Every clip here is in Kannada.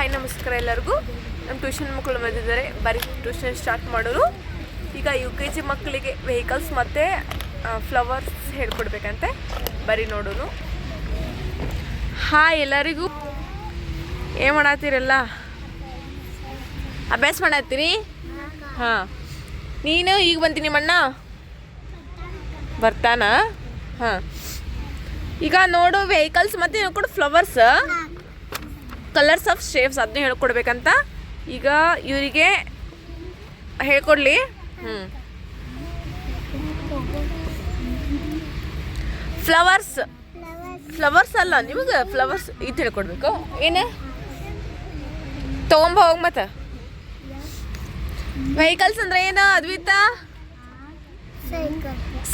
ಹಾಯ್ ನಮಸ್ಕಾರ ಎಲ್ಲರಿಗೂ. ನಮ್ಮ ಟ್ಯೂಷನ್ ಮಕ್ಕಳು ಬಂದಿದ್ದಾರೆ. ಬರೀ ಟ್ಯೂಷನ್ ಸ್ಟಾರ್ಟ್ ಮಾಡೋರು. ಈಗ ಯು ಕೆ ಜಿ ಮಕ್ಕಳಿಗೆ ವೆಹಿಕಲ್ಸ್ ಮತ್ತು ಫ್ಲವರ್ಸ್ ಹೇಳ್ಕೊಡ್ಬೇಕಂತೆ. ಬರೀ ನೋಡೋನು. ಹಾಯ್ ಎಲ್ಲರಿಗೂ. ಏನು ಮಾಡತ್ತೀರಲ್ಲ? ಅಭ್ಯಾಸ ಮಾಡತ್ತೀರಿ? ಹಾಂ. ನೀನು, ಈಗ ಬಂತೀನಿ ಮಣ್ಣ ಬರ್ತಾನ? ಹಾಂ. ಈಗ ನೋಡು ವೆಹಿಕಲ್ಸ್ ಮತ್ತು ಕೂಡ ಫ್ಲವರ್ಸ್ ಕಲರ್ಸ್ ಆಫ್ ಶೇಪ್ಸ್ ಅದನ್ನ ಹೇಳ್ಕೊಡ್ಬೇಕಂತ. ಈಗ ಇವರಿಗೆ ಹೇಳ್ಕೊಡ್ಲಿ. ಹ್ಞೂ ಫ್ಲವರ್ಸ್. ಫ್ಲವರ್ಸ್ ಅಲ್ಲ ನಿಮಗೆ ಫ್ಲವರ್ಸ್ ಇದು ಹೇಳ್ಕೊಡ್ಬೇಕು. ಏನು? ತಗೊಂಬ ಹೋಗಿ ಮತ್ತೆ. ವೆಹಿಕಲ್ಸ್ ಅಂದ್ರೆ ಏನು ಅದ್ವಿತಾ?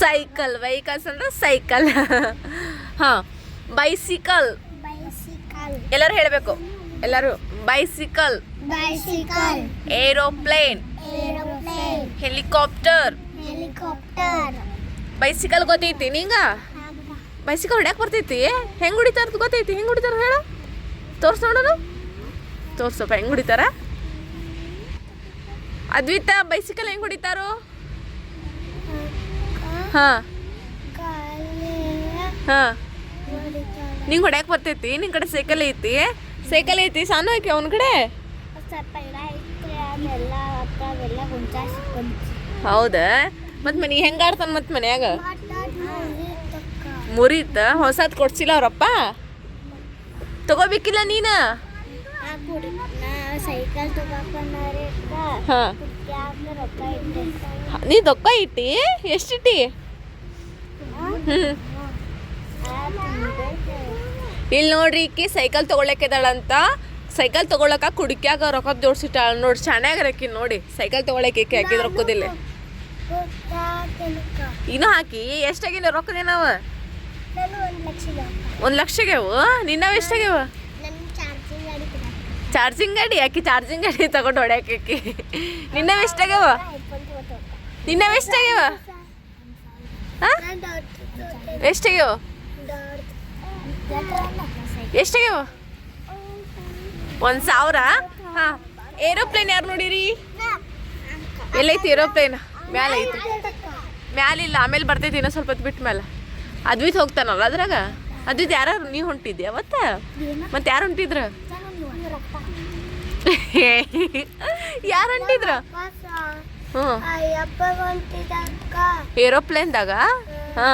ಸೈಕಲ್ ವೆಹಿಕಲ್ಸ್ ಅಂದ್ರೆ ಸೈಕಲ್ ಹಾಂ. ಬೈಸಿಕಲ್ ಎಲ್ಲರೂ ಹೇಳಬೇಕು. ಎಲ್ಲರೂ bicycle bicycle aeroplane helicopter helicopter bicycle ಗೊತ್ತೈತಿ ನಿಂಗ? ಬೈಸಿಕಲ್ ಹೊಡ್ಯಾಕ್ ಬರ್ತೈತಿ? ಹೆಂಗ್ ಹೊಡಿತಾರ ಗೊತ್ತೈತಿ? ಹೆಂಗ್ ಹೊಡಿತಾರ ಹೇಳು? ತೋರ್ಸ್ ನೋಡೋನು ತೋರ್ಸಪ್ಪ ಹೆಂಗ್ ಹೊಡಿತಾರ? ಅದ್ವಿತ ಬೈಸಿಕಲ್ ಹೆಂಗ್ ಹೊಡಿತಾರೋ? ಹಾ. ಹಾ. ನಿಂಗೆ ಹೊಡ್ಯಾಕ್ ಬರ್ತೈತಿ, ನಿನ್ ಕಡೆ ಸೈಕಲ್ ಐತಿ? ಸೈಕಲ್ ಐತಿ ಸಣ್ಣ ಐತಿ ಅವನ ಕಡೆ? ಹೌದಾ? ಮತ್ ಮನಿ ಹೆಂಗ್ ಆಡ್ತಾನ ಮತ್ ಮನ್ಯಾಗ? ಮುರಿತ? ಹೊಸದ್ ಕೊಡ್ಸಿಲ್ಲ ಅವ್ರಪ್ಪ? ತಗೋಬೇಕಿಲ್ಲ ನೀನ? ನೀ ದೊಕ್ಕ ಇಟ್ಟಿ? ಎಷ್ಟಿಟ್ಟಿ ಹ್ಮ್. ಇಲ್ಲಿ ನೋಡ್ರಿ ಈಕಿ ಸೈಕಲ್ ತಗೊಳಕಿದಾಳಂತ ಸೈಕಲ್ ತಗೊಳಕ ಕುಡಿಕ್ಯಾಗ ರೊಕ್ಕ ಜೋಡ್ಸಿಟ್ಟಾಳ. ನೋಡಿ ಚೆನ್ನಾಗಿರಕಿ ನೋಡಿ. ಸೈಕಲ್ ತೊಗೊಳಕ್ಕೆ ಈಕಿ ಹಾಕಿದ್ ರೊಕ್ಕದಿಲ್ಲ. ಇನ್ನು ಹಾಕಿ ಎಷ್ಟಾಗಿಲ್ಲ ರೊಕ್ಕದೇನವ ನೀನವ ಒಂದು ಲಕ್ಷ ಒಂದ್ ಲಕ್ಷಗ್ಯಾವು ನಿನ್ನವ ಎಷ್ಟಾಗ್ಯಾವ ನನ್ನ ಚಾರ್ಜಿಂಗ್ ಗಾಡಿ ಚಾರ್ಜಿಂಗ್ ಗಾಡಿ? ಆಕಿ ಚಾರ್ಜಿಂಗ್ ಗಾಡಿ ತಗೊಂಡು ಹೊಡ್ಯಾಕಿ ನಿನ್ನವ ಎಷ್ಟಾಗ್ಯಾವ ನಿನ್ನವ ಎಷ್ಟಾಗ್ಯಾವ ಹಾ? ಎಷ್ಟಾಗ್ಯಾವ ಎಷ್ಟಾಗ್ಯಾವ? ಒಂದ್ ಸಾವಿರ? ಹಾ. ಏರೋಪ್ಲೇನ್ ಯಾರು ನೋಡಿರಿ? ಎಲ್ಲೈತಿ ಏರೋಪ್ಲೇನ್? ಮ್ಯಾಲ ಐತಿ ಮ್ಯಾಲಿಲ್ಲ ಆಮೇಲೆ ಬರ್ತೈತಿ ಇನ್ನೂ ಸ್ವಲ್ಪ ಹೊತ್ತು ಬಿಟ್ಟ ಮೇಲೆ ಅದ್ವಿತ್ ಹೋಗ್ತಾನಲ್ಲ ಅದ್ರಾಗ? ಅದ್ವಿತ್ ಯಾರು ನೀ ಹೊಂಟಿದ್ದೆ ಅವತ್ತ? ಮತ್ತೆ ಯಾರು ಹೊಂಟಿದ್ರ? ಯಾರು ಹೊಂಟಿದ್ರ? ಹ್ಞೂ ಏರೋಪ್ಲೇನ್ ದಾಗ ಏರೋಪ್ಲೇನ್ದಾಗ? ಹಾ.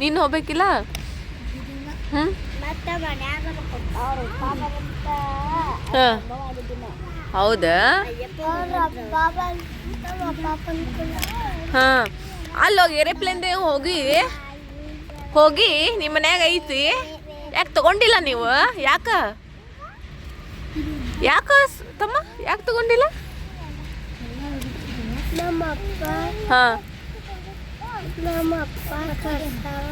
ನೀನು ಹೋಗ್ಬೇಕಿಲ್ಲ? ಹಾಂ? ಹೌದಾ? ಹಾಂ. ಅಲ್ಲೋಗಿ ಏರೋಪ್ಲೇನ್ ಹೋಗಿ. ಹೋಗಿ ನಿಮ್ಮ ಮನ್ಯಾಗ ಐತಿ. ಯಾಕೆ ತಗೊಂಡಿಲ್ಲ ನೀವು? ಯಾಕ? ಯಾಕ ತಮ್ಮ ಯಾಕೆ ತಗೊಂಡಿಲ್ಲ? ಹಾಂ. ನಮ್ಮ ಅಪ್ಪ ಕರ್ತಾವ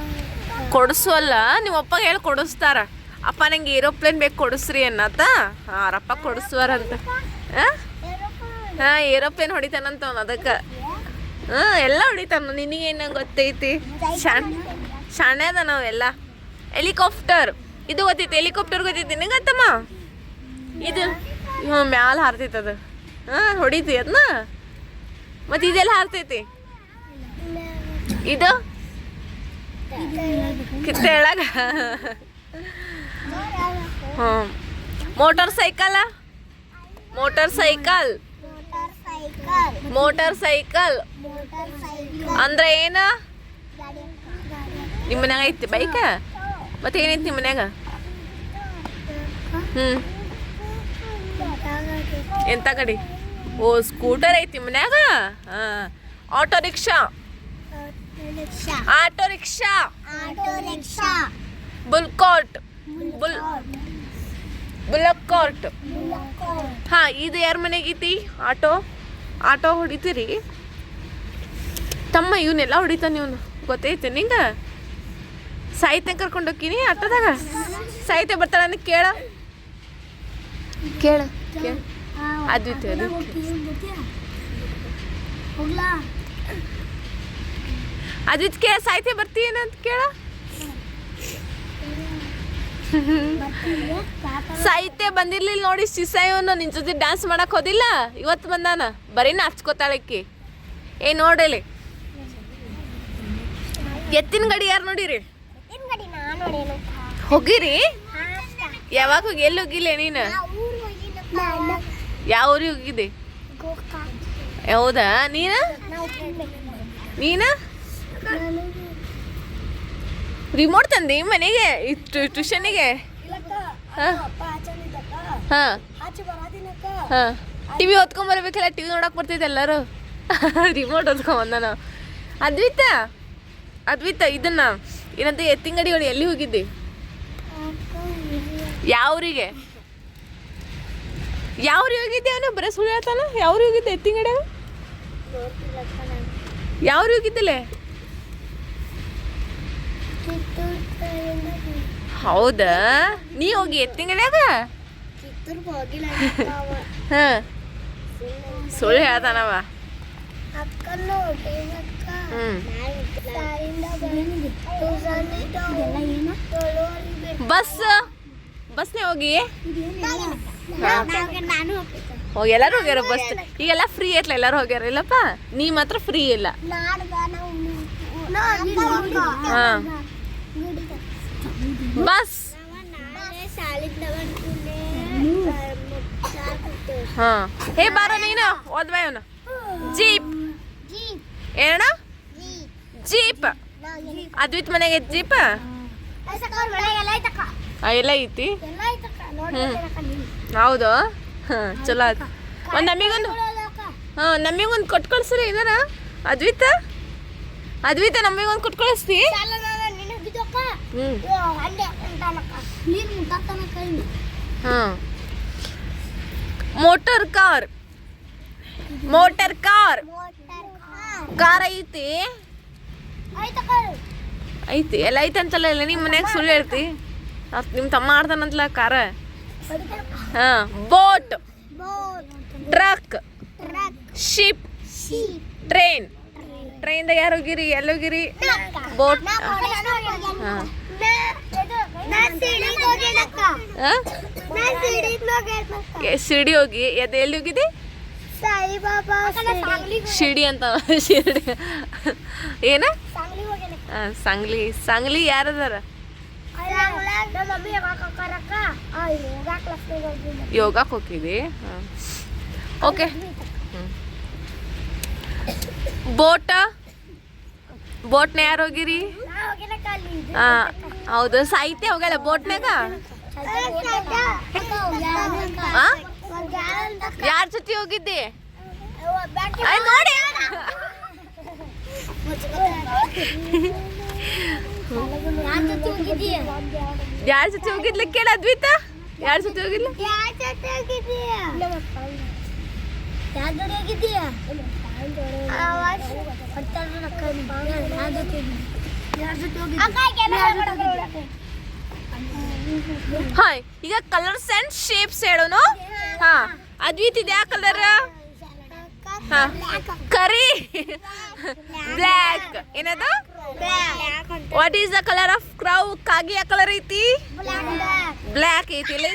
ಕೊಡಿಸೋಲ್ಲ ನಿಮ್ಮ ಅಪ್ಪಗೆ ಹೇಳಿ ಕೊಡಿಸ್ತಾರ. ಅಪ್ಪ ನಂಗೆ ಏರೋಪ್ಲೇನ್ ಬೇಕು ಕೊಡಿಸ್ರಿ ಅನ್ನತ್ತ? ಅವರಪ್ಪ ಕೊಡಿಸುವಾರಂತ. ಹಾಂ? ಹಾಂ, ಏರೋಪ್ಲೇನ್ ಹೊಡಿತಾನಂತ ಅವ್ನು ಅದಕ್ಕೆ. ಹಾಂ, ಎಲ್ಲ ಹೊಡಿತಾನ, ನಿನಗೇನು ಗೊತ್ತೈತಿ? ಶಾಣ್, ಶಾಣೆ ಅದ ನಾವೆಲ್ಲ ಹೆಲಿಕಾಪ್ಟರ್. ಇದು ಗೊತ್ತೈತಿ, ಹೆಲಿಕಾಪ್ಟರ್ ಗೊತ್ತೈತಿ ನಿನಗತ್ತಮ್ಮ ಇದು ಹ್ಞೂ ಮ್ಯಾಲ ಅದು. ಹಾಂ, ಹೊಡಿತಿ ಅದನ್ನ ಮತ್ತು ಇದೆಲ್ಲ ಹಾರ್ತೈತಿ? ಇದು? ತೆಳಗ ಹ್ಞೂ motor cycle? Motor cycle? Motor cycle? ಅಂದ್ರೆ ಏನ? ನಿಮ್ಮ ಮನ್ಯಾಗ ಐತಿ ಬೈಕ? ಮತ್ತೆ ಏನೈತಿ ನಿಮ್ಮ ಮನ್ಯಾಗ? ಹ್ಞೂ ಎಂತ ಗಾಡಿ? ಓ, ಸ್ಕೂಟರ್ ಐತಿ ಮನ್ಯಾಗ? ಹಾಂ. Auto rickshaw? Auto rickshaw auto rickshaw ಬುಲ್ಕೋಟ್. Bull bullock cart ಹಾ ಇದು ಯಾರ ಮನೆಗೈತಿ ಆಟೋ. ಆಟೋ ಹೊಡಿತೀರಿ? ತಮ್ಮ ಇವನ್ನೆಲ್ಲ ಹೊಡಿತಾನೆ ಇವನು. ಗೊತ್ತೈತೆ ನಿಂಗ? ಸಾಹಿತ್ಯ ಕರ್ಕೊಂಡು ಹೋಗ್ತೀನಿ ಆಟೋದಾಗ. ಸಾಹಿತ್ಯ ಬರ್ತಾಳ ಕೇಳ. ಕೇಳ ಕೇಳ. ಅದ್ವಿತಿ ಅದು ಕೇಳ ಸಾಹಿತ್ಯ ಬರ್ತೀಯೇನ ಅಂತ ಕೇಳ. ಸಾಹಿತ್ಯ ಬಂದಿರ್ಲಿಲ್ಲ ನೋಡಿ ಸಿಸಾಯವನು ನಿನ್ ಜೊತೆ ಡ್ಯಾನ್ಸ್ ಮಾಡಕ್ ಹೋದಿಲ್ಲ? ಇವತ್ತು ಬಂದಾನ? ಬರೀ ಹಚ್ಕೋತಾಳಕ್ಕಿ ಏ ನೋಡಲಿ. ಎತ್ತಿನ ಗಡಿ ಯಾರು ನೋಡಿರಿ? ಹೋಗಿರಿ? ಯಾವಾಗ ಹೋಗಿ ಎಲ್ಲಿ ಹೋಗಿಲ್ಲ ನೀನು? ಯಾವ ಊರಿಗೆ ಹೋಗಿದ್ದೆ? ಹೌದಾ? ನೀನ? ನೀನ? ರಿಮೋಟ್ ತಂದಿ ಮನೆಗೆ ಟ್ಯೂಷನಿಗೆ ಹಾ. ಹಾ. ಹಾ. ಟಿವಿ ಹೊತ್ಕೊಂಡ್ ಬರ್ಬೇಕಲ್ಲ ಟಿವಿ ನೋಡಕ್ ಬರ್ತೈತೆ ಎಲ್ಲರೂ. ರಿಮೋಟ್ ಹೊತ್ಕೊಂಡ್ ಬಂದಾನ ಅದ್ವಿತ ಅದ್ವಿತ ಇದನ್ನ ಏನಂತ ಎತ್ತಿಂಗಡಿಗಳು ಎಲ್ಲಿ ಹೋಗಿದ್ದಿ? ಯಾವ್ರಿಗೆ? ಯಾವ್ರಿ ಹೋಗಿದ್ದೆ ಅವನು ಬರೀ ಸುಳ್ಳು ಹೇಳ್ತಾನ? ಯಾವ ಊರಿಗೆ ಹೋಗಿದ್ದೆ ಎತ್ತಿಂಗಡಿ ಯಾವ ಊರಿಗೆ ಹೋಗಿದ್ದಿಲ್ಲ ಹೌದಾ? ನೀ ಹೋಗಿ ಎತ್ತಿಂಗಳ್ಯಾಗ ಹಾ. ಸುಳ್ಳು ಹೇಳ್ತಾನವ. ಬಸ್? ಬಸ್ನೇ ಹೋಗಿ? ಹೋಗಿ ಎಲ್ಲರೂ ಹೋಗ್ಯಾರ ಬಸ್? ಈಗೆಲ್ಲ ಫ್ರೀ ಐತ್ಲ ಎಲ್ಲರೂ ಹೋಗ್ಯಾರ? ಇಲ್ಲಪ್ಪ ನೀ ಮಾತ್ರ ಫ್ರೀ ಇಲ್ಲ. ಹಾ. ಬಸ್. ಹಾ. ಹೇ, ಬಾರ ನೀನು, ಓದ್ಬಾ ಜೀಪ್. ಏನ ಜೀಪ್. ಅದ್ವಿತ್ ಮನೆಗೆ ಜೀಪ್? ಎಲ್ಲ ಐತಿ? ಹೌದು. ಹಾ, ಚಲೋ ಆಯ್ತು ಒಂದು ನಮಿಗೊಂದು ಹಾ, ನಮಿಗೊಂದು ಕೊಟ್ಟು ಕಳ್ಸ್ರಿ ಏನಾರ ಅದ್ವಿತ? ಅದ್ವಿತ, ನಮಿಗೊಂದು ಕೊಟ್ಟು ಕಳಿಸ್ತಿ motor car. Motor car. Car ಐತಿ. ಐತಿ. ಎಲ್ಲ ಐತಿ ಅಂತಲ್ಲ ಎಲ್ಲ ನಿಮ್ಮ ಮನ್ಯಾಗ ಸುಳ್ಳು ಹೇಳ್ತಿ. ನಿಮ್ಮ ತಮ್ಮ ಆಡ್ತಾನಂತಲ್ಲ ಕಾರ. ಹಾ ಬೋಟ್. ಟ್ರಕ್. ಶಿಪ್. ಟ್ರೈನ್. ಟ್ರೈನ್ದಾಗ ಯಾರು ಹೋಗಿರಿ? ಎಲ್ಲಿ ಹೋಗಿರಿ? ಬೋಟ್ ಹಾ. ಶಿರ್ಡಿ ಹೋಗಿ. ಅದು ಎಲ್ಲಿ ಹೋಗಿದ್ದಿ? ಶಿರಡಿ ಅಂತ ಶಿರ್ಡಿ ಏನ? ಸಾಂಗ್ಲಿ ಸಂಗ್ಲಿ. ಸಂಗ್ಲಿ ಯಾರದಾರ? ಯೋಗಕ್ಕೆ ಹೋಗಿದೆ ಓಕೆ. ಬೋಟ? ಬೋಟ್ನ ಯಾರು ಹೋಗಿರಿ? ನಾ ಹೋಗಿನ ಕಾಲಿ ಆ, ಹೌದು ಸಾಹಿತ್ಯ ಹೋಗಲ್ಲ ಬೋಟ್ನಾಗ? ಆ? ಯಾರ ಜೊತೆ ಹೋಗಿದ್ದಿ? ಆಯ್ ನೋಡಿ. ಯಾರ ಜೊತೆ ಹೋಗಿದ್ಲ ಕೇಳ ಅದ್ವಿತ? ಯಾರ ಜೊತೆ ಹೋಗಿದ್ಲ? ಹಾ ಈಗ ಕಲರ್ಸ್ ಅಂಡ್ ಶೇಪ್ಸ್ ಹೇಳೋನು? ಹಾ, ಅದ್ವಿತ್ ಇದೆ ಯಾವ ಕಲರ್ ಕರಿ. ಬ್ಲ್ಯಾಕ್ ಏನದು? What is the colour of crow ಕಾಗಿ ಯಾವ ಕಲರ್ ಐತಿ ಬ್ಲ್ಯಾಕ್ ಐತಿ? ಇಲ್ಲ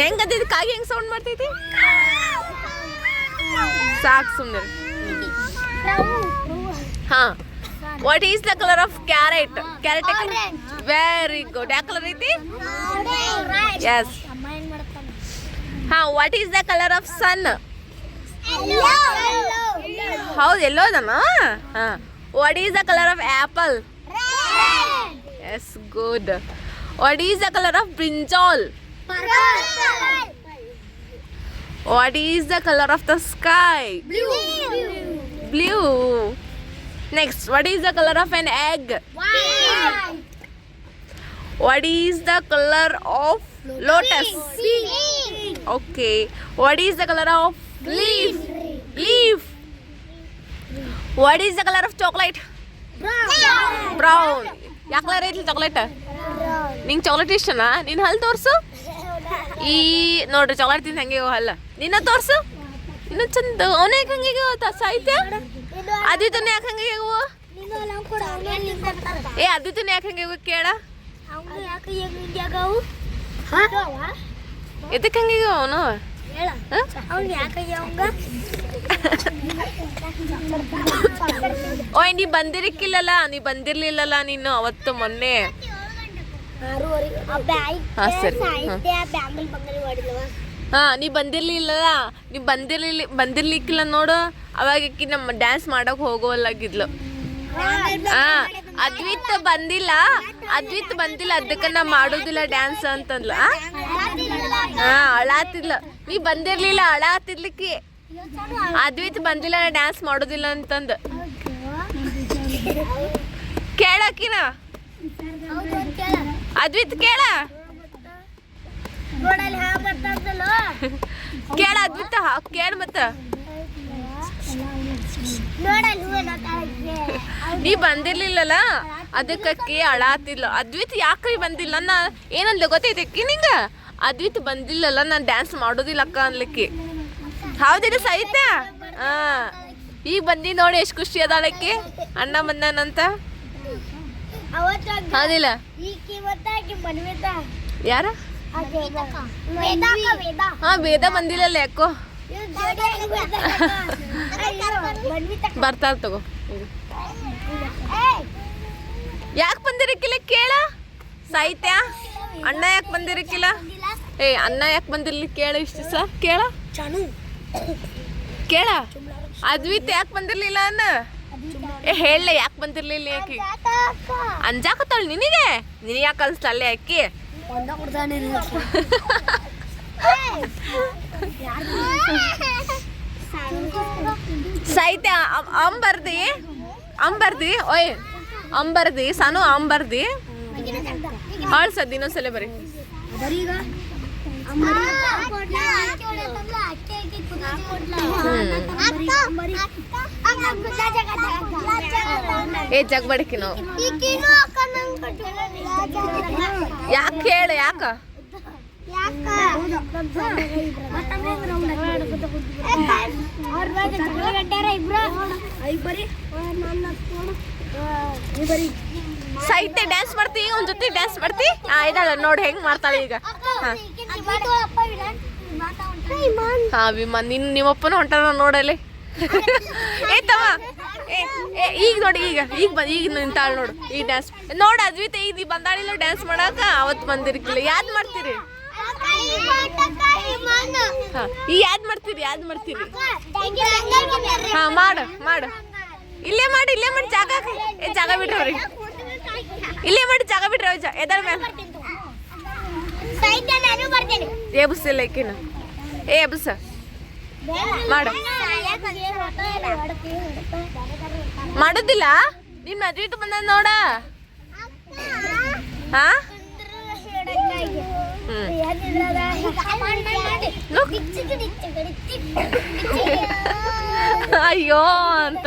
ಹೆಂಗದ ಕಾಗಿ ಹೆಂಗ್ ಸೌಂಡ್ ಮಾಡ್ತೈತಿ? ಸಾಕ್ ಸುಮ್ಮನೆ ಹಾ what is the colour of carrot carrot very good ಯಾವ ಕಲರ್ ಐತಿ? ಎಸ್ ಹಾ what is the colour of sun ಹೌದು ಎಲ್ಲೋದನ ಹಾ. What is the colour of apple yes good what is the colour of brinjal What is the colour of the sky blue next what is the colour of an egg what is the colour of lotus Okay. What is the color of leaf? Leaf. What is the color of chocolate? Brown. ಯಾವ ಕಲರ್ ಐತಿ ಚಾಕ್ಲೇಟ್ ನಿಂಗೆ ಚಾಕ್ಲೇಟ್ ಇಷ್ಟನಾ ನಿನ್ನ ಹಲ್ಲು ತೋರ್ಸು ಈ ನೋಡ್ರಿ ಚಾಕ್ಲೇಟ್ ತಿಂದು ಹಂಗೆ ಅಲ್ಲ ನಿನ್ನ ತೋರ್ಸು. ಇನ್ನು ಚಂದ ಅವನೇ ಯಾಕೆ ಹಂಗೆ ಸಾಹಿತ್ಯ? ಅದಿತನ ಯಾಕೆ ಹಂಗೆ ಏ ಅದಿತನ ಯಾಕೆ ಹಂಗೆ ಕೇಳ. ಎದಕ್ಕೆ ಹಂಗೆ ಅವನು? ಓಯ್, ನೀ ಬಂದಿರಕ್ಕಿಲ್ಲಲ್ಲ ನೀ ಬಂದಿರ್ಲಿಲ್ಲಲ್ಲ ನೀನು ಅವತ್ತು ಮೊನ್ನೆ. ಹಾ, ಸರಿ. ನೀ ಬಂದಿರ್ಲಿಲ್ಲ. ನೀ ಬಂದಿರ್ಲಿಲ್ಲ ಬಂದಿರ್ಲಿಕ್ಕಿಲ್ಲ ನೋಡು. ಅವಾಗಕಿ ನಮ್ಮ ಡ್ಯಾನ್ಸ್ ಮಾಡಕ್ ಹೋಗೋಲ್ಲಾಗಿದ್ಲು ಹಾ ಅದ್ವಿತ್ ಬಂದಿಲ್ಲ. ಅದ್ವಿತ್ ಬಂದಿಲ್ಲ. ಅದಕ್ಕೆ ನಾ ಮಾಡೋದಿಲ್ಲ ಡ್ಯಾನ್ಸ್ ಅಂತಂದ್ಲ. ಹಾ ಅಳಾತಿದ್ಲ. ನೀ ಬಂದಿರ್ಲಿಲ್ಲ ಅಳಾತಿದ್ಲಿಕ್ಕಿ. ಅದ್ವಿತ್ ಬಂದಿಲ್ಲ ನಾ ಡ್ಯಾನ್ಸ್ ಮಾಡೋದಿಲ್ಲ ಅಂತಂದು. ಕೇಳಕಿನ? ಅದ್ವಿತ್ ಕೇಳ. ಕೇಳ ಅದ್ವಿತ್ ಕೇಳ ಮತ್ತ. ನೀ ಬಂದಿರ್ಲಿಲ್ಲಲ್ಲ? ಅದಕ್ಕೆ ಅಳಾತಿಲ್ಲ ಅದ್ವಿತ್ ಯಾಕ್ರಿ ಬಂದಿಲ್ಲ? ನಾ ಏನಂದ ಗೊತ್ತೈತಕ್ಕಿ ನಿಂಗ? ಅದ್ವಿತ್ ಬಂದಿಲ್ಲಲ್ಲ ನಾನು ಡ್ಯಾನ್ಸ್ ಮಾಡೋದಿಲ್ಲ ಅಕ್ಕ ಅನ್ಲಿಕ್ಕೆ. ಹೌದಿಲ್ಲ ಸಹಿತ ಹಾ. ಈಗ ಬಂದಿ ನೋಡಿ ಎಷ್ಟು ಖುಷಿ ಅದಾಳಕ್ಕೆ ಅಣ್ಣ ಬಂದಾನಂತ ಹೌದಿಲ್ಲ. ಯಾರ? ಹಾ ವೇದ ಬಂದಿಲ್ಲಲ್ಲ ಯಾಕೋ. ಬರ್ತಾರ ತಗೋ. ಯಾಕೆ ಬಂದಿರಕ್ಕಿಲ್ಲ ಕೇಳ? ಸಾಹಿತ್ಯ? ಅಣ್ಣ ಯಾಕೆ ಬಂದಿರಕ್ಕಿಲ್ಲ ಏ ಅಣ್ಣ ಯಾಕೆ ಬಂದಿರ್ಲಿ ಕೇಳ ಇಷ್ಟು ಸರ್ ಕೇಳ. ಚಾನು. ಕೇಳ. ಅದ್ವಿತ್ ಯಾಕೆ ಬಂದಿರ್ಲಿಲ್ಲ ಅನ್ನ? ಏ, ಹೇಳಲೆ, ಯಾಕೆ ಬಂದಿರ್ಲಿಲ್ಲ ಆಕಿ? ಅಂಜಾಕತ್ತಾಳ ನಿನಗೆ? ನಿನಗೆ ಯಾಕೆ ಅಲ್ಲೇ ಅಕ್ಕಿ ಅಂ- ಅಂಬರ್ದಿ ಅಂಬರ್ದಿ, ಓಯ್, ಅಂಬರ್ದಿ, ಸಾನು ಅಂಬರ್ದಿ. ಹಾಳ್ಸದ್ ಇನ್ನೊಂದ್ಸಲ ಬರೀ. ಬರೀಗ ಏ ಜಗ್ ಬಡಕಿ ನಾವು ಯಾಕೆ ಹೇಳ ಯಾಕ ಸಾಹಿತ್ಯ ಡ್ಯಾನ್ಸ್ ಮಾಡ್ತಿ ಒಂದ್ ಜೊತೆ ಡ್ಯಾನ್ಸ್ ಮಾಡ್ತಿ ಆ ಇದಾಳ ನೋಡ್ ಹೆಂಗ್ ಮಾಡ್ತಾಳೆ ಈಗ ಹಾ ಹಾ ವಿಮಾನ್ ನಿನ್ ನಿಮ್ಮಪ್ಪನ ಹೊಂಟಾನ ನೋಡಲ್ಲಿ ಏ ತಮ್ಮ. ಏ ಈಗ ನೋಡಿ ಈಗ ಈಗ ಬಂದ್ ಈಗ ನಿಂತಾಳ ನೋಡು ಈಗ ಡ್ಯಾನ್ಸ್ ನೋಡ ಅದ್ವಿತ ಈಗ ಬಂದಾಳಿಲ್ಲ ಡ್ಯಾನ್ಸ್ ಮಾಡಾಕ ಅವತ್ ಬಂದಿರ್ಕಿಲ್ಲ. ಯಾದ್ ಮಾಡ್ತೀರಿ? ಹಾಂ ಯಾದ್ ಮಾಡ್ತೀರಿ ಯಾದ್ ಮಾಡ್ತೀರಿ? ಹಾ ಮಾಡು ಮಾಡು. ಇಲ್ಲೇ ಮಾಡಿ ಇಲ್ಲೇ ಮಾಡಿ ಜಾಗ ಏ ಜಾಗ ಬಿಡ್ರಿ ಇಲ್ಲೇ ಮಾಡಿ ಜಾಗ ಬಿಡ್ರಿ ಅವ್ರ ಎದರ ಮೇಲೆ ಏ ಬಸ್ ಎಬ್ಸಿಲ್ಲ ಈಕಿನ ಏ ಎಬ್ಸ ಮಾಡು. ಮಾಡೋದಿಲ್ಲ? ನಿಮ್ ಮದ್ವಿಟ್ಟು ಬಂದ ನೋಡ. ಅಯ್ಯೋ ಅಂತ.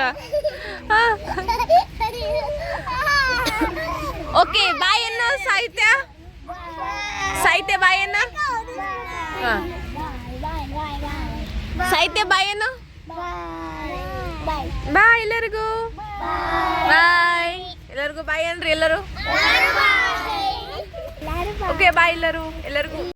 ಓಕೆ ಬಾಯ್ ಅನ್ನ ಸಾಹಿತ್ಯ? ಸಾಹಿತ್ಯ ಬಾಯ್ ಅನ್ನ ಹಾ. ಸಾಹಿತ್ಯ ಬಾಯ್ ಏನು? ಬಾಯ್. ಎಲ್ಲರಿಗೂ? ಬಾಯ್. ಎಲ್ಲರಿಗೂ ಬಾಯ್ ಅನ್ರಿ ಎಲ್ಲರೂ? Okay bye. ಎಲ್ಲರೂ. ಎಲ್ಲರಿಗೂ.